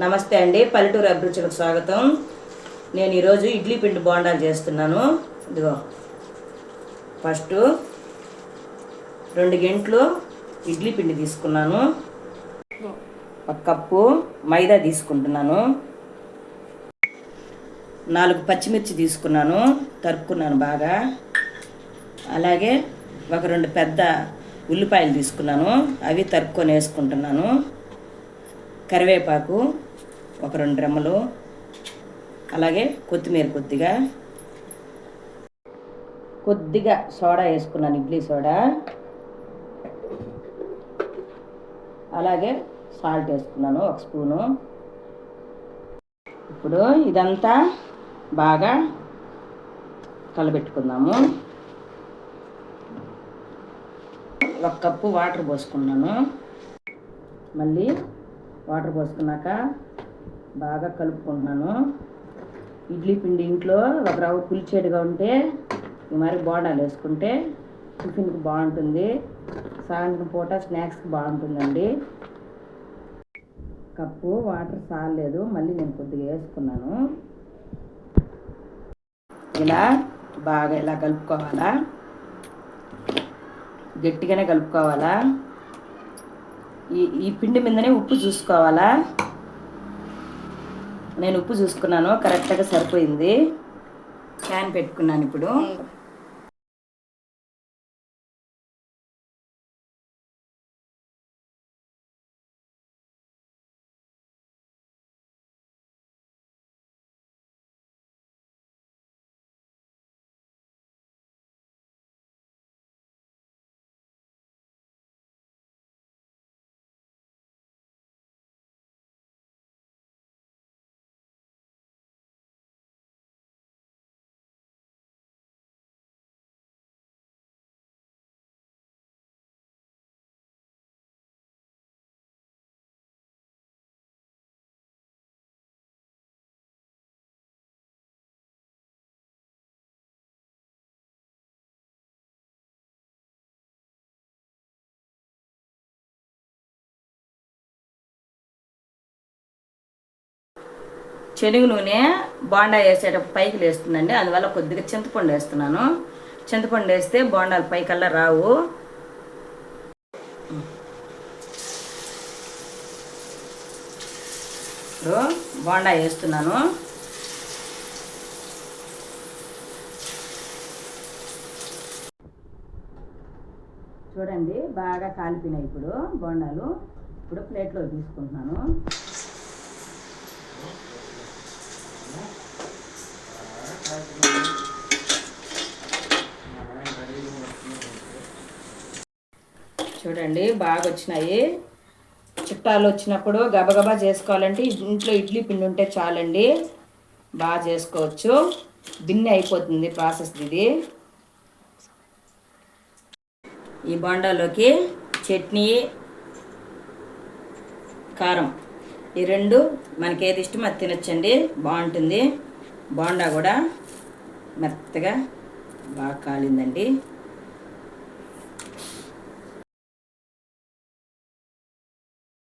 నమస్తే అండి. పల్లెటూరు అభిరుచులకు స్వాగతం. నేను ఈరోజు ఇడ్లీ పిండి బోండాలు చేస్తున్నాను. ఇదిగో ఫస్ట్ రెండు గంటలు ఇడ్లీ పిండి తీసుకున్నాను. ఒక కప్పు మైదా తీసుకుంటున్నాను. నాలుగు పచ్చిమిర్చి తీసుకున్నాను. తరుక్కున్నాను బాగా. అలాగే ఒక రెండు పెద్ద ఉల్లిపాయలు తీసుకున్నాను. అవి తరుక్కొని వేసుకుంటున్నాను. కరివేపాకు ఒక రెండు రెమ్మలు అలాగే కొత్తిమీర కొద్దిగా. కొద్దిగా సోడా వేసుకున్నాను ఇడ్లీ సోడా. అలాగే సాల్ట్ వేసుకున్నాను ఒక స్పూను. ఇప్పుడు ఇదంతా బాగా కలబెట్టుకుందాము. ఒక కప్పు వాటర్ పోసుకున్నాను. మళ్ళీ వాటర్ పోసుకున్నాక బాగా కలుపుకుంటున్నాను. ఇడ్లీ పిండి ఇంట్లో ఒక రవ్వ పులిచేడుగా ఉంటే ఈ మరి బోండాలు వేసుకుంటే టిఫిన్కి బాగుంటుంది. సాయంత్రం పూట స్నాక్స్కి బాగుంటుందండి. కప్పు వాటర్ సాలేదు మళ్ళీ నేను కొద్దిగా వేసుకున్నాను. ఇలా బాగా ఇలా కలుపుకోవాలా? గట్టిగానే కలుపుకోవాలా? ఈ ఈ పిండి మీదనే ఉప్పు చూసుకోవాలా? నేను ఉప్పు చూసుకున్నాను కరెక్ట్గా సరిపోయింది. ఫ్యాన్ పెట్టుకున్నాను ఇప్పుడు. శనగ నూనె బోండా వేసేటప్పుడు పైకి లేస్తుందండి. అందువల్ల కొద్దిగా చింతపండు వేస్తున్నాను. చింతపండు వేస్తే బోండాలు పైకల్లా రావు. ఇప్పుడు బోండా వేస్తున్నాను. చూడండి బాగా కాలిపోయినాయి ఇప్పుడు బోండాలు. ఇప్పుడు ప్లేట్లో తీసుకుంటున్నాను. చూడండి బాగా వచ్చినాయి చుట్టాలు వచ్చినప్పుడు గబగబా చేసుకోవాలంటే ఇంట్లో ఇడ్లీ పిండి ఉంటే చాలండి. బాగా చేసుకోవచ్చు. బిన్నె అయిపోతుంది ప్రాసెస్ ఇది. ఈ బోండాలోకి చట్నీ కారం. ఈ రెండు మనకి ఏది ఇష్టమో అది తినొచ్చండి. బాగుంటుంది. బోండా కూడా మెత్తగా బాగా కాలిందండి.